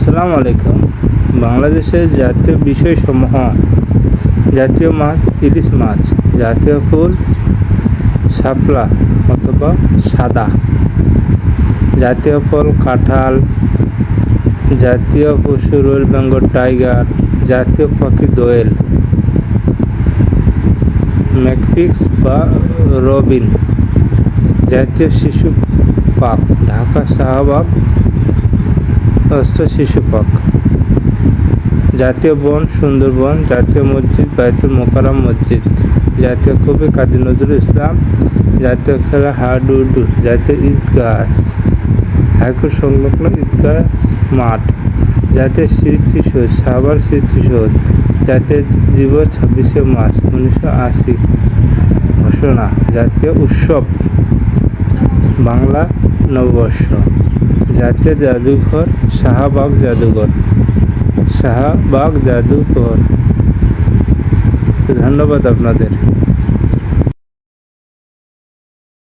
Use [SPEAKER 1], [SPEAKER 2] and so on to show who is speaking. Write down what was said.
[SPEAKER 1] আসসালামু আলাইকুম। বাংলাদেশের জাতীয় বিষয়সমূহ, জাতীয় মাছ, ইলিশ মাছ, জাতীয় ফুল, শাপলা অথবা সাদা, জাতীয় ফল, কাঁঠাল, জাতীয় পশু রয়েল বেঙ্গল টাইগার, জাতীয় পাখি দোয়েল ম্যাকপিক্স বা রবিন, জাতীয় শিশু পাক, ঢাকা শাহবাগ অস্ত শিশু পাক। জাতীয় বন, সুন্দরবন, জাতীয় মসজিদ, বাইতুল মোকাররম মসজিদ। জাতীয় কবি কাজী নজরুল ইসলাম, জাতীয় খেলা হাডুডু, জাতীয় ঈদগাহ, হাইকোর্ট সংলগ্ন ঈদগাহ মাঠ। জাতীয় স্মৃতিসৌধ, সাভার স্মৃতিসৌধ, জাতীয় দিবস ছাব্বিশে মার্চ, উনিশশো আশি। ঘোষণা, জাতীয় উৎসব, বাংলা নববর্ষ। জাতীয় জাদুঘর শাহবাগ জাদুঘর। শাহবাগ জাদুঘর। ধন্যবাদ আপনাদের।